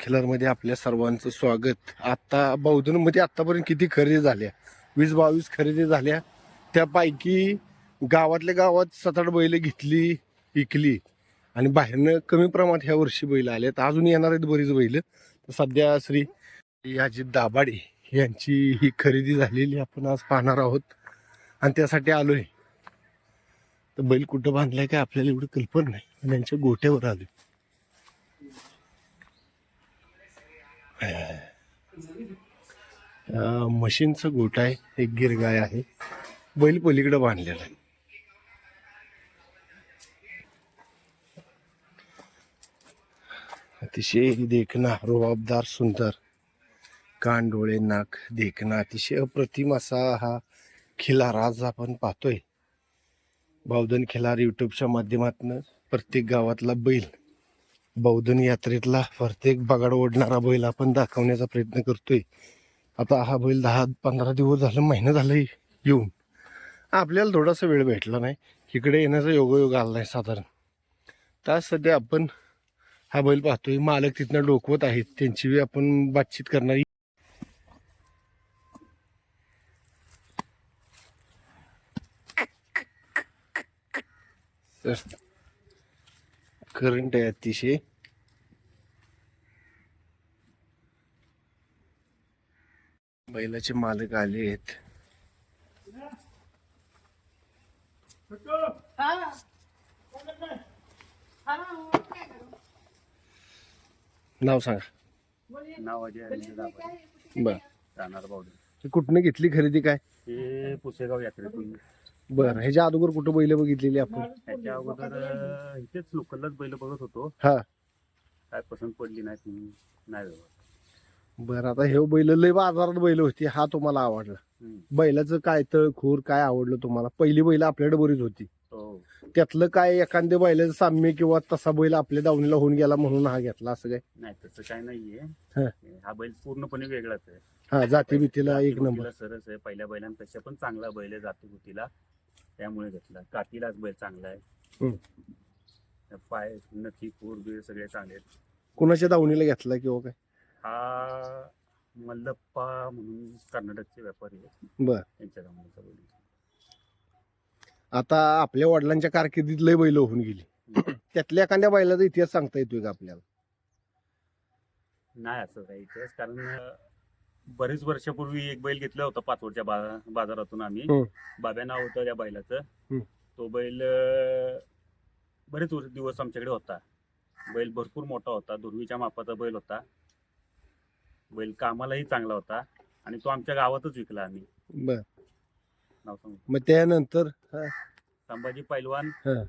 खिलारमध्ये आपल्या सर्वांचं स्वागत. आता बौद्धनमध्ये आतापर्यंत किती खरेदी झाल्या? वीस बावीस खरेदी झाल्या. त्यापैकी गावातल्या गावात सात आठ बैल घेतली विकली. आणि बाहेरनं कमी प्रमाणात ह्या वर्षी बैल आले तर अजून येणार आहेत बरीच बैल. तर सध्या श्री अजित दाभाडे यांची ही खरेदी झालेली आपण आज पाहणार आहोत. आणि त्यासाठी आलोय. तर बैल कुठं बांधलाय काय आपल्याला एवढी कल्पना नाही. त्यांच्या यांच्या गोट्यावर आलोय. म्हशींचं गोट आहे एक गिरगाय आहे. बैल पलीकडे बांधलेला आहे. अतिशय देखणा रुबाबदार सुंदर. कान डोळे नाक देखणा अतिशय अप्रतिम असा हा खिलार आज आपण पाहतोय. बावधन खिलार युट्यूबच्या माध्यमातून प्रत्येक गावातला बैल. बौद्धन यात्रेतला प्रत्येक बगाड ओढणारा बैल आपण दाखवण्याचा प्रयत्न करतोय. आता हा बैल दहा पंधरा दिवस झालं महिना झालं येऊन. आपल्याला थोडासा वेळ भेटला नाही. इकडे येण्याचा योगायोग आला नाही साधारण. तर सध्या आपण हा बैल पाहतोय. मालक तिथनं डोकवत आहेत. त्यांची बी आपण बातचीत करणारी करंट आहे अतिशय. बैलाचे मालक आले आहेत. नाव सांगा. नाव बर. राहणार कुठनं घेतली खरेदी काय? हे पुसेगाव यात्रेतून. बर ह्याच्या अगोदर कुठं बैल बघितलेली आपण? त्याच्या अगोदर अं, इथेच लोकललाच बैल बघत होतो. हा. काय पसंत पडली नाही म्हणून नाही व्यवहार बर आता हे बैल लय बाजारात बैल होती हा तुम्हाला आवडला. हम्म. बैलाचं काय तळ खूर काय आवडलं तुम्हाला? पहिली बैल आपल्याकडे बरीच होती. हो. त्यातलं काय एखाद्या बैलाचं साम्य किंवा तसा बैल आपल्या दावणीला होऊन गेला म्हणून हा घेतला असं काय? नाही तसं काय नाहीये. हा. बैल पूर्णपणे वेगळाच आहे. हा जाती भीतीला एक नंबर. सरस आहे. पहिल्या बैलांपेक्षा पण चांगला बैल आहे जातीभूतीला. त्यामुळे घेतला. कातीलाच बैल चांगला आहे. पाय नथी खूर बीर सगळे चांगले आहेत. कुणाच्या दावणीला घेतला किंवा काय? हा मल्लप्पा म्हणून कर्नाटकचे व्यापारी आहेत. बर. त्यांच्या जमान्याचा बैल आता आपल्या वडिलांच्या कारकिर्दीत लय बैल होऊन गेली. त्यातल्या एखाद्या बैलाचा इतिहास सांगता येतोय का आपल्याला? नाही असं काही इतिहास कारण अं, बरेच वर्षापूर्वी एक बैल घेतला होता पाचवडच्या बा बाजारातून आम्ही. हम्म. बाब्या नाव होतं त्या बैलाचं. हम्म. तो बैल अं, बरेच वर्ष- दिवस आमच्याकडे होता. बैल भरपूर मोठा होता. दुर्वीच्या मापाचा बैल होता. बैल कामालाही चांगला होता आणि तो आमच्या गावातच विकला आम्ही. बर. नाव सांगू? मग त्यानंतर? संभाजी पैलवान हा.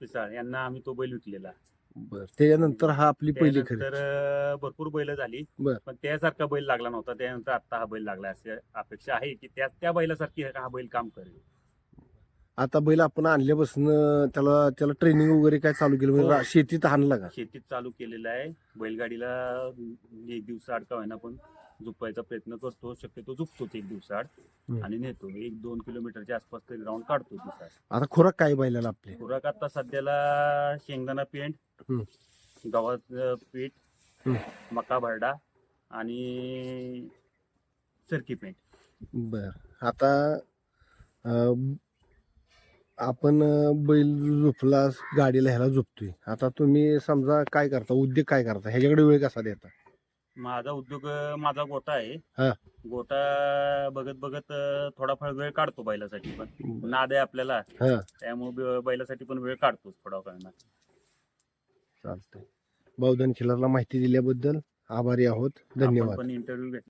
पिसाळ यांना आम्ही तो बैल विकलेला. बर. त्याच्यानंतर हा आपली पहिली खरेदी. अं, भरपूर बैल झाली. बर. पण त्यासारखा बैल लागला नव्हता. त्यानंतर आता हा बैल लागला अशी अपेक्षा आहे की त्या त्या बैलासारखी हा बैल काम करेल. आता बैल आपण आणल्यापासून त्याला त्याला ट्रेनिंग वगैरे काय चालू केलं? म्हणजे हो. रा- शेतीत आणला का? शेतीत चालू केलेलं आहे. बैलगाडीला एक दिवसाआड का होईना पण. झुपायचा प्रयत्न करतो. शक्यतो झुपतोच एक दिवसाआड हम्म. आणि नेतो. एक दोन किलोमीटरच्या आसपास तरी राऊंड काढतो आता खुराक काय बैलाला आपले? खुराक आता सध्याला शेंगदाणा पेंट हम्म. गव्हात पीठ. मका भरडा आणि सरकी पेंट. बर. आता अं, आपण अं, बैल झोपला गाडीला ह्याला झोपतोय. आता तुम्ही समजा काय करता? उद्योग काय करता? ह्याच्याकडे वेळ कसा देता? माझा उद्योग माझा गोटा हा. आहे गोटा बघत बघत थोडाफार वेळ काढतो बैलासाठी पण. नाद आहे आपल्याला. हा. त्यामुळे बैलासाठी पण वेळ काढतोच थोडा वेळ चालतंय. बौद्धन खिलारला माहिती दिल्याबद्दल आभारी आहोत. धन्यवाद. पण इंटरव्ह्यू